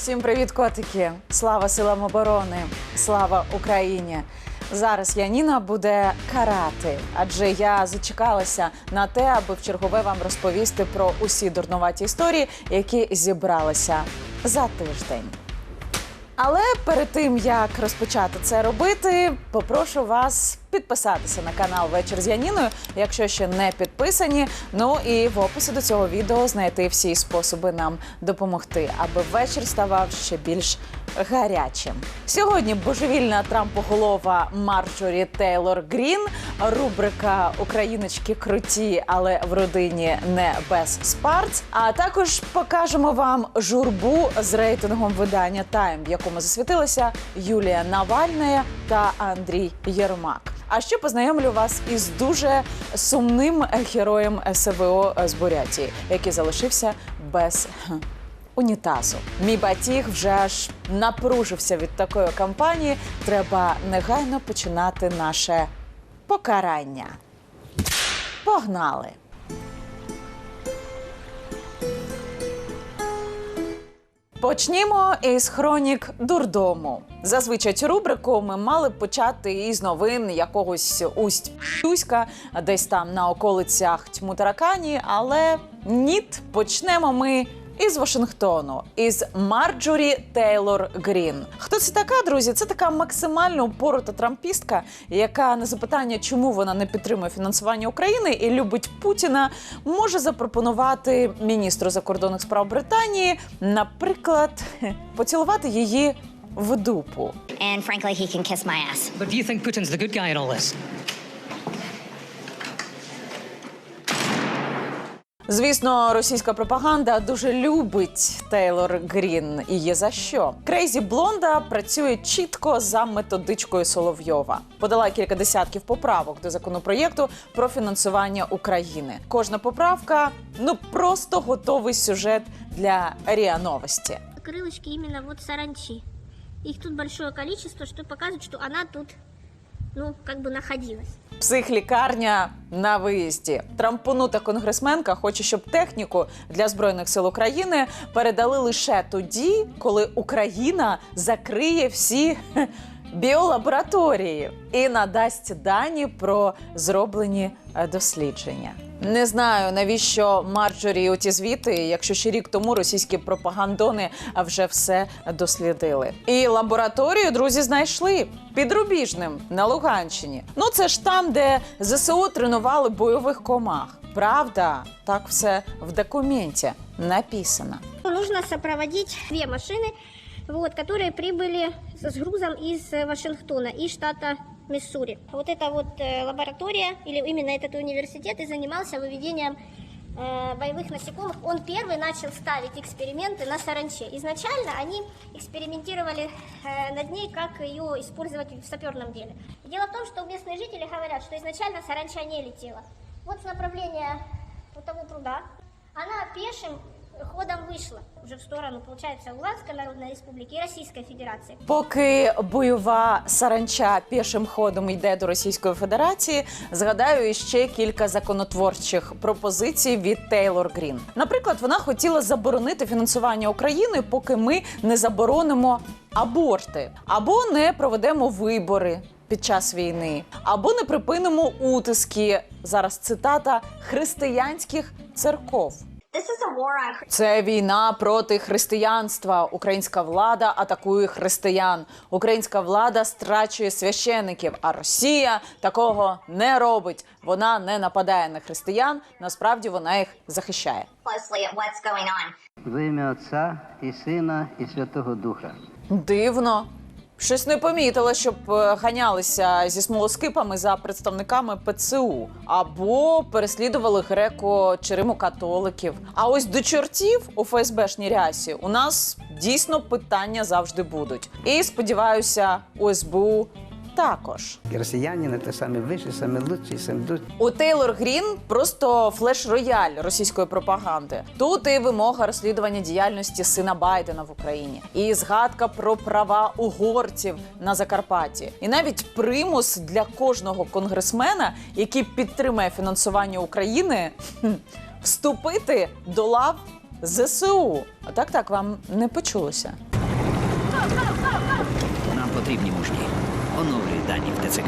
Всім привіт, котики! Слава силам оборони! Слава Україні! Зараз Яніна буде карати, адже я зачекалася на те, аби в чергове вам розповісти про усі дурнуваті історії, які зібралися за тиждень. Але перед тим як розпочати це робити, попрошу вас підписатися на канал Вечір з Яніною, якщо ще не підписані. Ну і в описі до цього відео знайти всі способи нам допомогти, аби вечір ставав ще більш гарячим. Сьогодні божевільна трампоголова Марджорі Тейлор Грін, рубрика Україночки круті, але в родині не без спарц. А також покажемо вам журбу з рейтингом видання Тайм, в якому засвітилися Юлія Навальна та Андрій Єрмак. А ще познайомлю вас із дуже сумним героєм СВО з Бурятії, який залишився без унітазу. Мій батіг вже аж напружився від такої кампанії. Треба негайно починати наше покарання. Погнали! Почнімо із хронік дурдому. Зазвичай цю рубрику ми мали б почати із новин якогось усть Пюська, десь там на околицях тьму таракані, але ніт, почнемо ми. Із Вашингтону, із Марджорі Тейлор Грін. Хто це така, друзі? Це така максимально упорота трампістка, яка на запитання, чому вона не підтримує фінансування України і любить Путіна, може запропонувати міністру закордонних справ Британії, наприклад, поцілувати її в дупу. And frankly, he can kiss my ass. But do you think Putin's the good guy in all this? Звісно, російська пропаганда дуже любить Тейлор Грін і є за що. Крейзі Блонда працює чітко за методичкою Соловйова. Подала кілька десятків поправок до законопроєкту про фінансування України. Кожна поправка ну просто готовий сюжет для ріа новості. крылышки именно вот саранчи. Их тут большое количество, что показывает, что она тут, ну, как бы находилась. Психлікарня на виїзді. Трампонута конгресменка хоче, щоб техніку для збройних сил України передали лише тоді, коли Україна закриє всі біолабораторії і надасть дані про зроблені е, дослідження. Не знаю навіщо Марджорі оті звіти, якщо ще рік тому російські пропагандони вже все дослідили. І лабораторію друзі знайшли під Рубіжним на Луганщині. Ну це ж там, де ЗСУ тренували бойових комах. Правда, так все в документі написано. Нужно сопроводить две машины, вот, которые прибыли с грузом из э, Вашингтона и штата Миссури. Вот эта вот э, лаборатория, или именно этот университет, и занимался выведением э, боевых насекомых. Он первый начал ставить эксперименты на саранче. Изначально они экспериментировали э, над ней, как ее использовать в саперном деле. Дело в том, что местные жители говорят, что изначально саранча не летела. Вот с направления вот того пруда она пешим ходом вышла уже в сторону, получается, Луганской Народной Республики и Российской Федерации. Поки бойова саранча пішим ходом йде до Російської Федерації, згадаю ще кілька законотворчих пропозицій від Тейлор Грін. Наприклад, вона хотіла заборонити фінансування України, поки ми не заборонимо аборти або не проведемо вибори. Під час війни або не припинимо утиски зараз цитата християнських церков. This is a war on Це війна проти християнства. Українська влада атакує християн. Українська влада страчує священиків. А Росія такого не робить. Вона не нападає на християн. Насправді вона їх захищає. В ім'я Отця і Сина і Святого Духа. Дивно. Щось не помітила, щоб е, ганялися зі смолоскипами за представниками ПЦУ або переслідували греко чи римокатоликів. А ось до чортів у ФСБшній рясі у нас дійсно питання завжди будуть. І сподіваюся, у СБУ також. І росіяни це самі вищі, самі лучші, самі тут. У Тейлор Грін просто флеш-рояль російської пропаганди. Тут і вимога розслідування діяльності сина Байдена в Україні, і згадка про права угорців на Закарпатті, і навіть примус для кожного конгресмена, який підтримує фінансування України, вступити до лав ЗСУ. А Так, так вам не почулося. Нам потрібні мужні. ТЦК.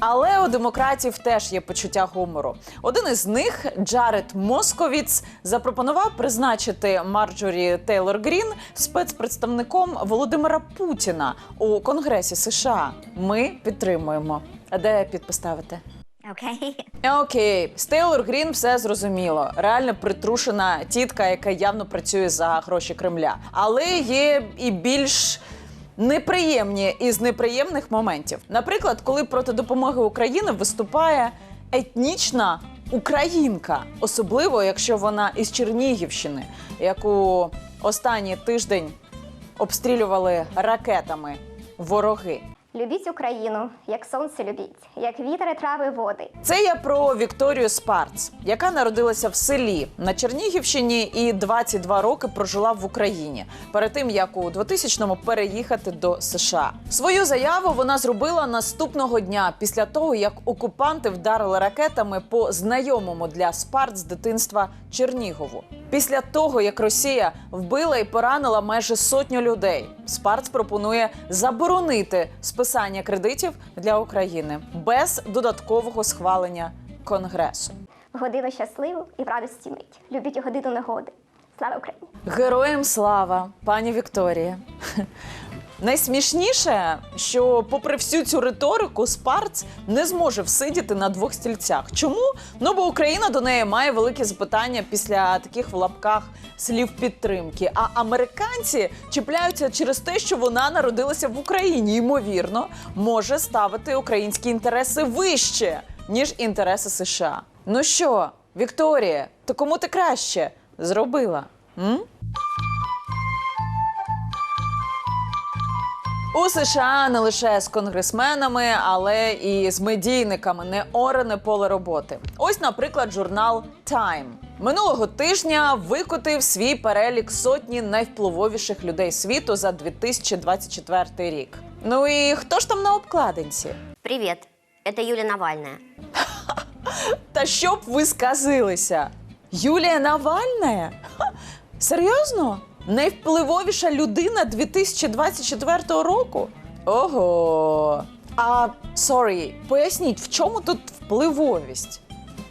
Але у демократів теж є почуття гумору. Один із них, Джаред Московіц, запропонував призначити Марджорі Тейлор Грін спецпредставником Володимира Путіна у Конгресі США. Ми підтримуємо. А де підпис ставити? Okay. Окей, з Тейлор Грін все зрозуміло. Реально притрушена тітка, яка явно працює за гроші Кремля. Але є і більш неприємні із неприємних моментів. Наприклад, коли проти допомоги України виступає етнічна українка, особливо якщо вона із Чернігівщини, яку останній тиждень обстрілювали ракетами вороги. Любіть Україну, як сонце любіть, як вітер і трави води. Це я про Вікторію Спарц, яка народилася в селі на Чернігівщині і 22 роки прожила в Україні перед тим, як у 2000-му переїхати до США. Свою заяву вона зробила наступного дня після того, як окупанти вдарили ракетами по знайомому для Спарц дитинства Чернігову. Після того, як Росія вбила і поранила майже сотню людей, Спарц пропонує заборонити списання кредитів для України без додаткового схвалення Конгресу. Година щасливу і в радості мить. Любіть годину негоди. Слава Україні! Героям слава, пані Вікторія. Найсмішніше, що, попри всю цю риторику, Спарц не зможе всидіти на двох стільцях. Чому? Ну бо Україна до неї має великі запитання після таких в лапках слів підтримки. А американці чіпляються через те, що вона народилася в Україні. Ймовірно, може ставити українські інтереси вище ніж інтереси США. Ну що, Вікторія, то кому ти краще зробила? М? У США не лише з конгресменами, але і з медійниками не орене поле роботи. Ось, наприклад, журнал Time минулого тижня викотив свій перелік сотні найвпливовіших людей світу за 2024 рік. Ну і хто ж там на обкладинці? Привет, это Юлия Навальная. Та щоб ви сказилися, Юлія Навальна? Серйозно? Найвпливовіша людина 2024 року? Ого. А сорі, поясніть, в чому тут впливовість?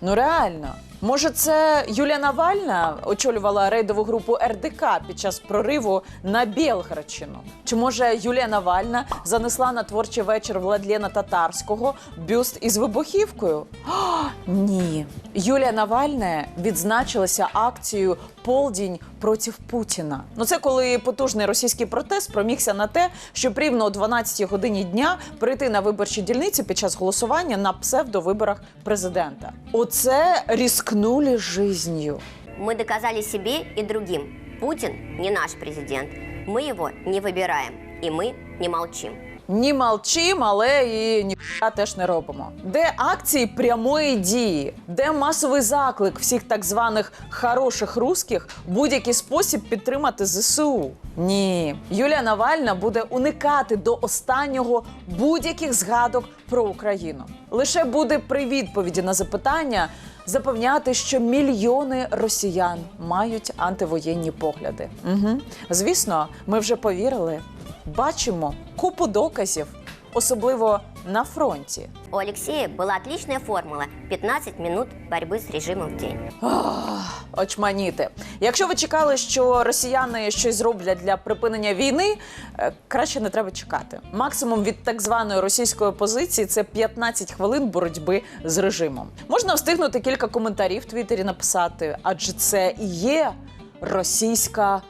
Ну реально. Може, це Юлія Навальна очолювала рейдову групу РДК під час прориву на Білградщину? Чи може Юлія Навальна занесла на творчий вечір Владлена Татарського бюст із вибухівкою? А, ні. Юлія Навальна відзначилася акцією Полдінь проти Путіна. Ну це коли потужний російський протест промігся на те, щоб рівно о 12 годині дня прийти на виборчі дільниці під час голосування на псевдовиборах президента. Оце різкнули жизнью. Мы доказали себе и другим. Путин не наш президент. Мы его не выбираем. И мы не молчим. Ні молчим, але і ніхуя теж не робимо. Де акції прямої дії, де масовий заклик всіх так званих хороших русських будь-який спосіб підтримати ЗСУ? Ні, Юлія Навальна буде уникати до останнього будь-яких згадок про Україну. Лише буде при відповіді на запитання запевняти, що мільйони росіян мають антивоєнні погляди. Угу. Звісно, ми вже повірили. Бачимо купу доказів, особливо на фронті. У Алексея была отличная формула 15 минут борьбы с режимом в день. Ах, Очманіти. Якщо ви чекали, що росіяни щось зроблять для припинення війни, е, краще не треба чекати. Максимум від так званої російської опозиції це 15 хвилин боротьби з режимом. Можна встигнути кілька коментарів в Твіттері написати, адже це і є російська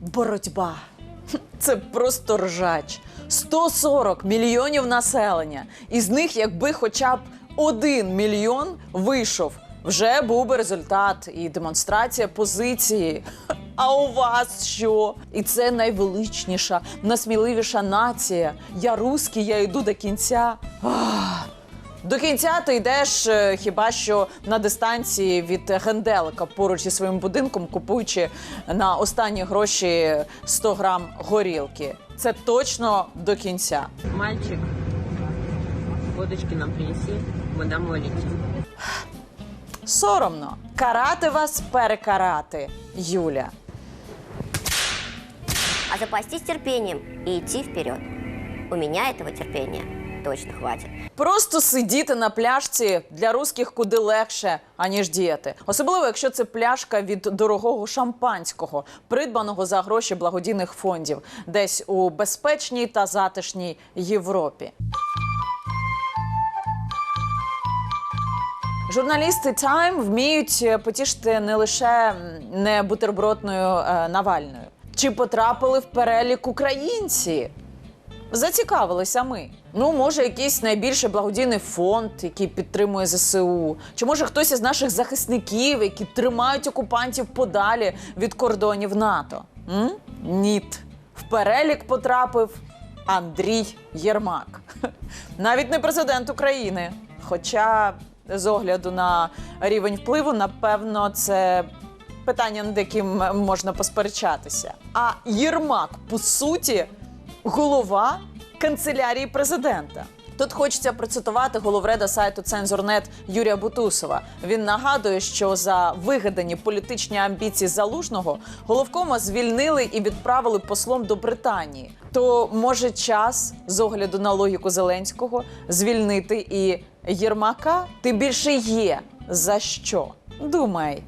боротьба. Це просто ржач. 140 мільйонів населення. Із них, якби хоча б один мільйон вийшов, вже був би результат і демонстрація позиції. А у вас що? І це найвеличніша, насміливіша нація. Я русський, я йду до кінця. Ах. До кінця ти йдеш е, хіба що на дистанції від генделика поруч зі своїм будинком, купуючи на останні гроші 100 грам горілки. Це точно до кінця. Мальчик, водочки нам принеси, мы домой летим. Соромно карати вас перекарати, Юля. а запастись терпением и идти вперед. У меня этого терпения точно хватит. Просто сидіти на пляшці для русських куди легше, аніж діяти. Особливо, якщо це пляшка від дорогого шампанського, придбаного за гроші благодійних фондів, десь у безпечній та затишній Європі. Журналісти Time вміють потішити не лише не бутербродною е, Навальною. Чи потрапили в перелік українці? Зацікавилися ми. Ну, може, якийсь найбільший благодійний фонд, який підтримує ЗСУ, чи може хтось із наших захисників, які тримають окупантів подалі від кордонів НАТО? М? Ніт. В перелік потрапив Андрій Єрмак. Навіть не президент України. Хоча, з огляду на рівень впливу, напевно, це питання, над яким можна посперечатися. А Єрмак, по суті, голова канцелярії президента. Тут хочеться процитувати головреда сайту Цензорнет Юрія Бутусова. Він нагадує, що за вигадані політичні амбіції залужного головкома звільнили і відправили послом до Британії. То може час з огляду на логіку Зеленського звільнити і Єрмака? Тим більше є за що. Думай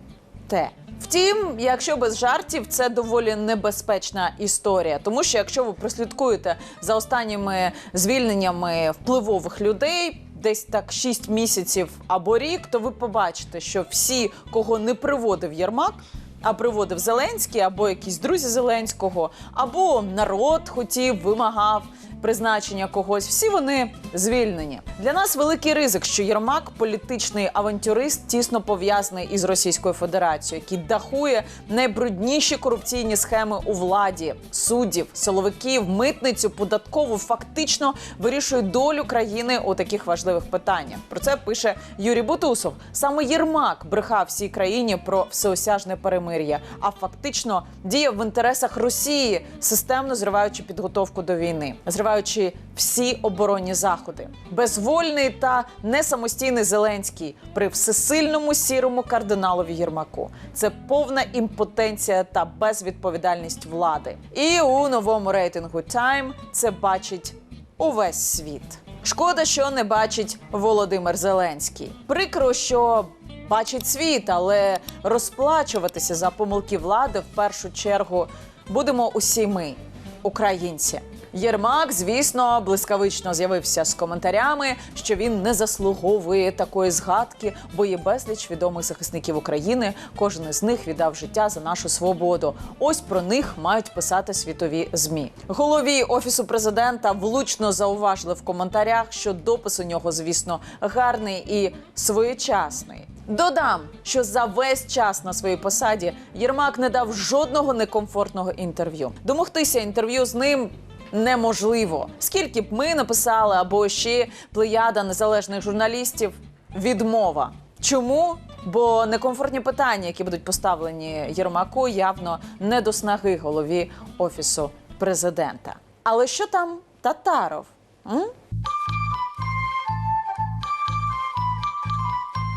те. Втім, якщо без жартів, це доволі небезпечна історія, тому що якщо ви прослідкуєте за останніми звільненнями впливових людей. Десь так 6 місяців або рік, то ви побачите, що всі, кого не приводив Єрмак, а приводив Зеленський, або якісь друзі Зеленського, або народ хотів, вимагав призначення когось. Всі вони звільнені. Для нас великий ризик, що Єрмак політичний авантюрист, тісно пов'язаний із Російською Федерацією, який дахує найбрудніші корупційні схеми у владі, суддів, силовиків, митницю, податкову, фактично вирішує долю країни у таких важливих питаннях. Про це пише Юрій Бутусов. Саме Єрмак брехав всій країні про всеосяжне перемир'я, а фактично діяв в інтересах Росії, системно зриваючи підготовку до війни, зриваючи всі оборонні заходи. Безвольний та несамостійний Зеленський при всесильному сірому кардиналові Єрмаку. Це повна імпотенція та безвідповідальність влади. І у новому рейтингу Time це бачить увесь світ. Шкода, що не бачить Володимир Зеленський. Прикро, що бачить світ, але розплачуватися за помилки влади в першу чергу будемо усі ми, українці. Єрмак, звісно, блискавично з'явився з коментарями, що він не заслуговує такої згадки, бо є безліч відомих захисників України. Кожен із них віддав життя за нашу свободу. Ось про них мають писати світові змі. Голові офісу президента влучно зауважили в коментарях, що допис у нього, звісно, гарний і своєчасний. Додам, що за весь час на своїй посаді Єрмак не дав жодного некомфортного інтерв'ю. Домогтися інтерв'ю з ним неможливо. Скільки б ми написали або ще плеяда незалежних журналістів, відмова. Чому? Бо некомфортні питання, які будуть поставлені Єрмаку, явно не до снаги голові офісу президента. Але що там Татаров? М?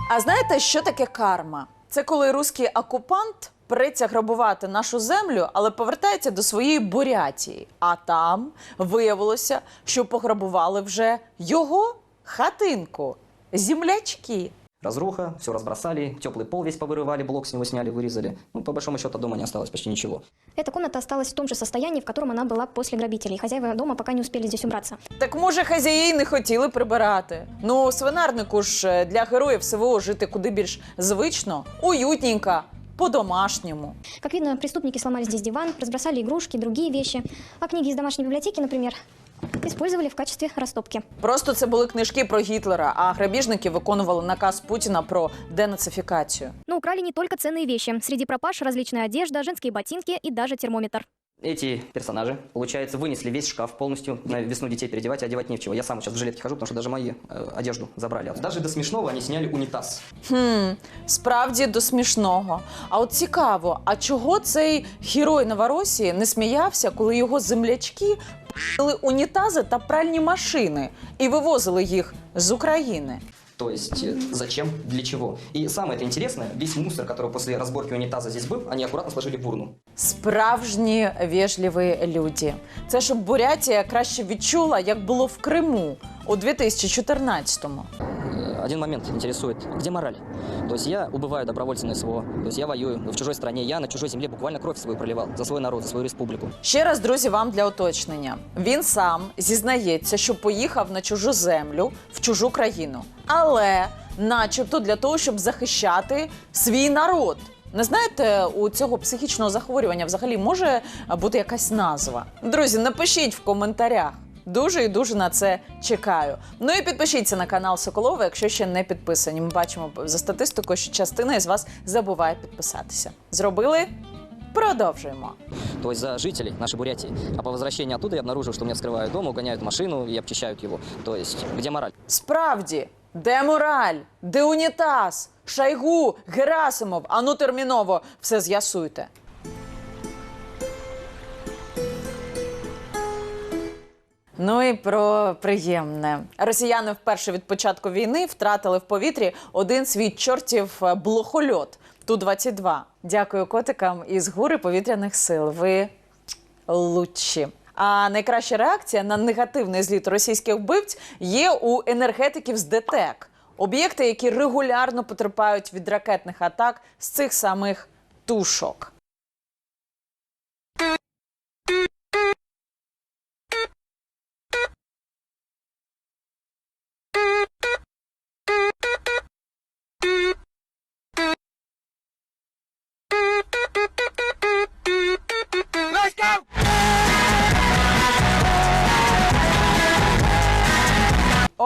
А знаєте, що таке карма? Це коли руський окупант береться грабувати нашу землю, але повертається до своєї Бурятії. А там виявилося, що пограбували вже його хатинку. Землячки. Разруха, все разбросали, теплый пол весь повырывали, блок с него сняли, вырезали. Ну, по большому счету, дома не осталось почти ничего. Эта комната осталась в том же состоянии, в котором она была после грабителей. Хозяева дома пока не успели здесь убраться. Так може хазяї й не хотіли прибирати. Ну, у свинарнику ж е, для героїв СВО жити куди більш звично, уютненько, по-домашньому. Как видно, преступники сломали здесь диван, разбросали игрушки, другие вещи. А книги из домашней библиотеки, например, использовали в качестве растопки. Просто це були книжки про Гітлера, а грабіжники виконували наказ Путіна про денацифікацію. Но украли не только ценные вещи. Среди пропаж различная одежда, женские ботинки и даже термометр. Эти персонажи, получается, вынесли весь шкаф полностью. На весну детей переодевать, а одевать не в чего. Я сам сейчас в жилетке хожу, потому что даже мои э, одежду забрали. Даже до смешного они сняли унитаз. Хм, справді до смішного. А от цікаво, а чого цей герой Новоросії не сміявся, коли його землячки пили унітази та пральні машини і вивозили їх з України? То есть э, зачем, для чего. И самое это интересное, весь мусор, который после разборки унитаза здесь был, они аккуратно сложили в урну. Справжні вежливі люди. Це щоб Бурятія краще відчула, як було в Криму у 2014-му. Один момент интересует, где мораль? То есть я убываю добровольцем на СВО, то есть я воюю в чужой стране, я на чужой земле буквально кровь свою проливал за свой народ, за свою республику. Ще раз, друзі, вам для уточнення. Він сам зізнається, що поїхав на чужу землю в чужу країну, але, начебто, для того, щоб захищати свій народ. Не знаєте, у цього психічного захворювання взагалі може бути якась назва. Друзі, напишіть в коментарях. Дуже і дуже на це чекаю. Ну і підпишіться на канал Соколова, якщо ще не підписані. Ми бачимо за статистикою, що частина із вас забуває підписатися. Зробили? Продовжуємо. То есть за жителей нашей Бурятии. А по возвращении оттуда я обнаружил, что меня вскрывают дом, угоняют машину и обчищают его. То есть где мораль? Справді, де мораль, де унітаз, Шайгу, Герасимов, ану терміново все з'ясуйте. Ну і про приємне. Росіяни вперше від початку війни втратили в повітрі один свій чортів е, блохольот Ту-22. Дякую котикам із гури повітряних сил. Ви лучші. А найкраща реакція на негативний зліт російських вбивць є у енергетиків з ДТЕК. Об'єкти, які регулярно потерпають від ракетних атак з цих самих тушок.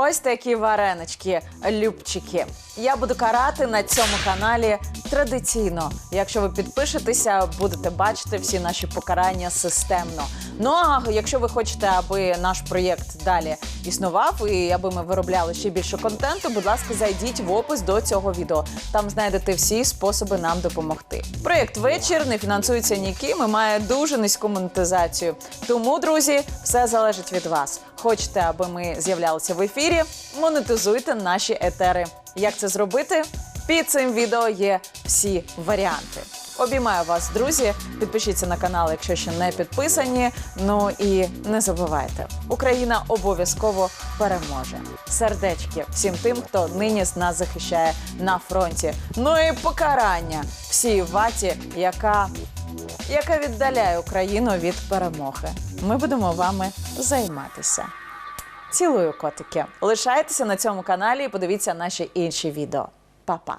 Ось такі варенички, любчики. Я буду карати на цьому каналі традиційно. Якщо ви підпишетеся, будете бачити всі наші покарання системно. Ну а якщо ви хочете, аби наш проєкт далі існував і аби ми виробляли ще більше контенту, будь ласка, зайдіть в опис до цього відео. Там знайдете всі способи нам допомогти. Проєкт вечір не фінансується ніким і має дуже низьку монетизацію. Тому, друзі, все залежить від вас. Хочете, аби ми з'являлися в ефірі? Монетизуйте наші етери. Як це зробити? Під цим відео є всі варіанти. Обіймаю вас, друзі. Підпишіться на канал, якщо ще не підписані. Ну і не забувайте, Україна обов'язково переможе. Сердечки всім тим, хто нині з нас захищає на фронті. Ну і покарання всій ваті, яка, яка віддаляє Україну від перемоги. Ми будемо вами займатися. Цілую котики. Лишайтеся на цьому каналі і подивіться наші інші відео. Па-па!